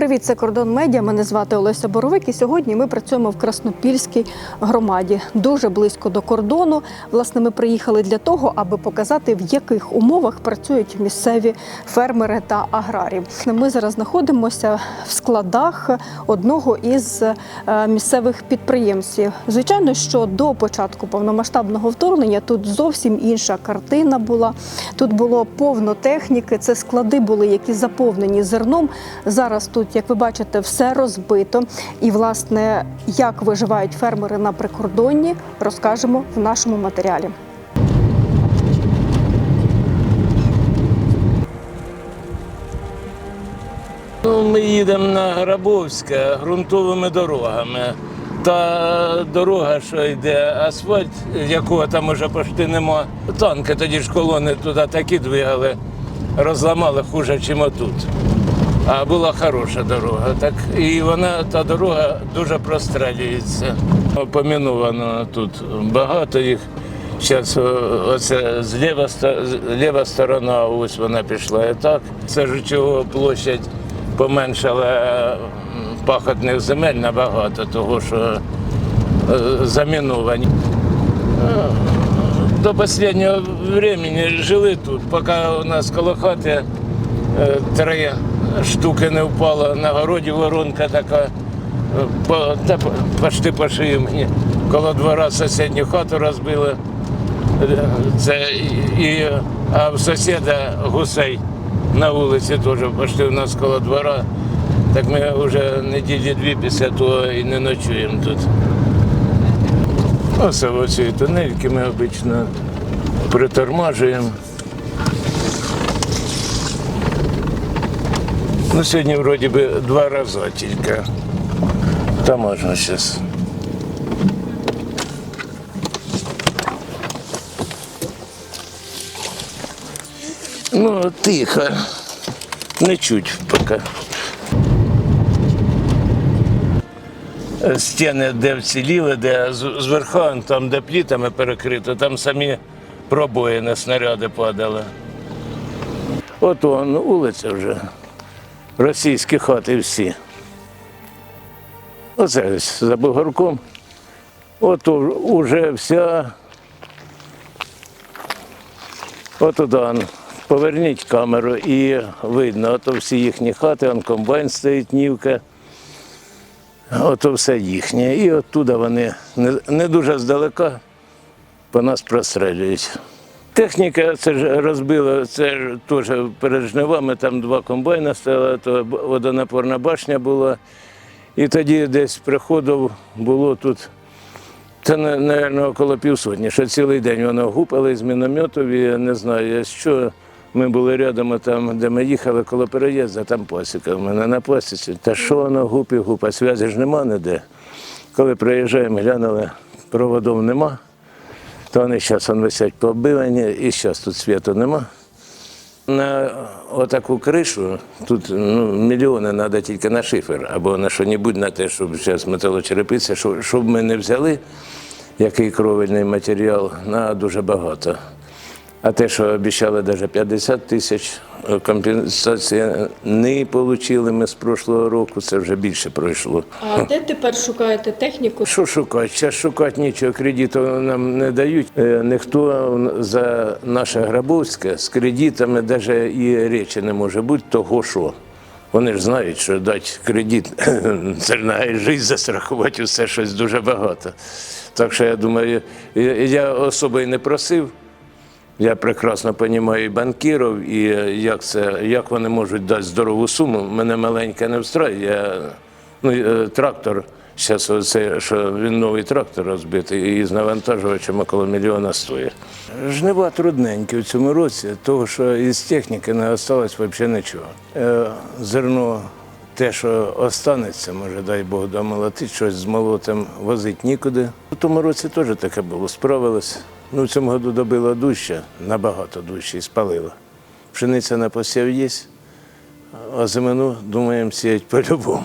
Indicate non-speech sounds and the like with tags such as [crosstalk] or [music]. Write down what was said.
Привіт, це кордон медіа. Мене звати Олеся Боровик. І сьогодні ми працюємо в Краснопільській громаді, дуже близько до кордону. Власне, ми приїхали для того, аби показати, в яких умовах працюють місцеві фермери та аграрії. Ми зараз знаходимося в складах одного із е, місцевих підприємців. Звичайно, що до початку повномасштабного вторгнення тут зовсім інша картина була. Тут було повно техніки. Це склади були, які заповнені зерном. Зараз тут, як ви бачите, все розбито. І, власне, як виживають фермери на прикордонні, розкажемо в нашому матеріалі. Ну, ми їдемо на Грабовське ґрунтовими дорогами. Та дорога, що йде асфальт, якого там уже почти нема. Танки тоді ж колони туди такі двигали, розламали хуже, ніж отут. А була хороша дорога. Так, і вона, та дорога дуже прострелюється. Поміновано тут багато їх. Зараз оце зліва, зліва сторона, ось вона пішла і так. Це ж площадь поменшала пахотних земель набагато, того що е, заміновані. Е, До останнього времени жили тут, поки у нас коло хати е, три штуки не впало, на городі воронка така, е, по, та почти по шиї мені. Коло двора сусідню хату розбили. Е, Це і, а в сусіда гусей на вулиці теж почти у нас коло двора. Так ми вже неділі дві після того і не ночуємо тут. Ось оці тунельки ми обично притормажуємо. Ну, сьогодні вроді би два рази тільки. Та можна зараз. Ну, тихо. Не чуть поки. Стіни, де вціліли, де з- зверху, там, де плітами перекрито, там самі пробої на снаряди падали. От он, вулиця вже. Російські хати всі. Оце ось за бугорком. От уже вся. От он. Поверніть камеру і видно, ото всі їхні хати, он комбайн стоїть, нівка. Ото все їхнє. І оттуда вони не дуже здалека по нас прострелюють. Техніка це ж розбила, це ж теж перед жнивами, там два комбайна стояли, то водонапорна башня була. І тоді десь приходив, було тут, це, мабуть, около півсотні, що цілий день воно гупали з мінометів, і я не знаю, що ми були рядом, там, де ми їхали коло переїзду, там пасіка в мене на пасіці. Та що воно гуп і гуп, ж нема ніде. Коли приїжджаємо, глянули, проводів нема. То вони зараз висять пооббивані, і зараз тут світу нема. На отаку кришу тут ну, мільйони треба тільки на шифер або на що-небудь, на те, щоб зараз металочерепиця, що, щоб ми не взяли який кровельний матеріал, на дуже багато. А те, що обіцяли навіть 50 тисяч е, компенсації, не отримали ми з прошлого року, це вже більше пройшло. А де тепер шукаєте техніку? Що шукати? Зараз шукати нічого, кредиту нам не дають. Е, Ніхто за наше Грабовське з кредитами навіть і речі не може бути, того що. Вони ж знають, що дати кредит, [laughs] це на життя застрахувати усе щось дуже багато. Так що я думаю, я- я особо і не просив. Я прекрасно розумію і банкірів, і як, це, як вони можуть дати здорову суму. Мене маленьке не встраює. Я, ну, е, трактор, зараз оце, що він новий трактор розбитий, і з навантажувачем около мільйона стоїть. Жнива трудненькі в цьому році, того що із техніки не залишилось взагалі нічого. Е, Зерно, те, що останеться, може, дай Бог домолотить, щось з молотом возить нікуди. У тому році теж таке було, справилось. Ну, в цьому году добило дужче, набагато дужче і спалило. Пшениця на посів є, а зимину думаємо сіяти по-любому.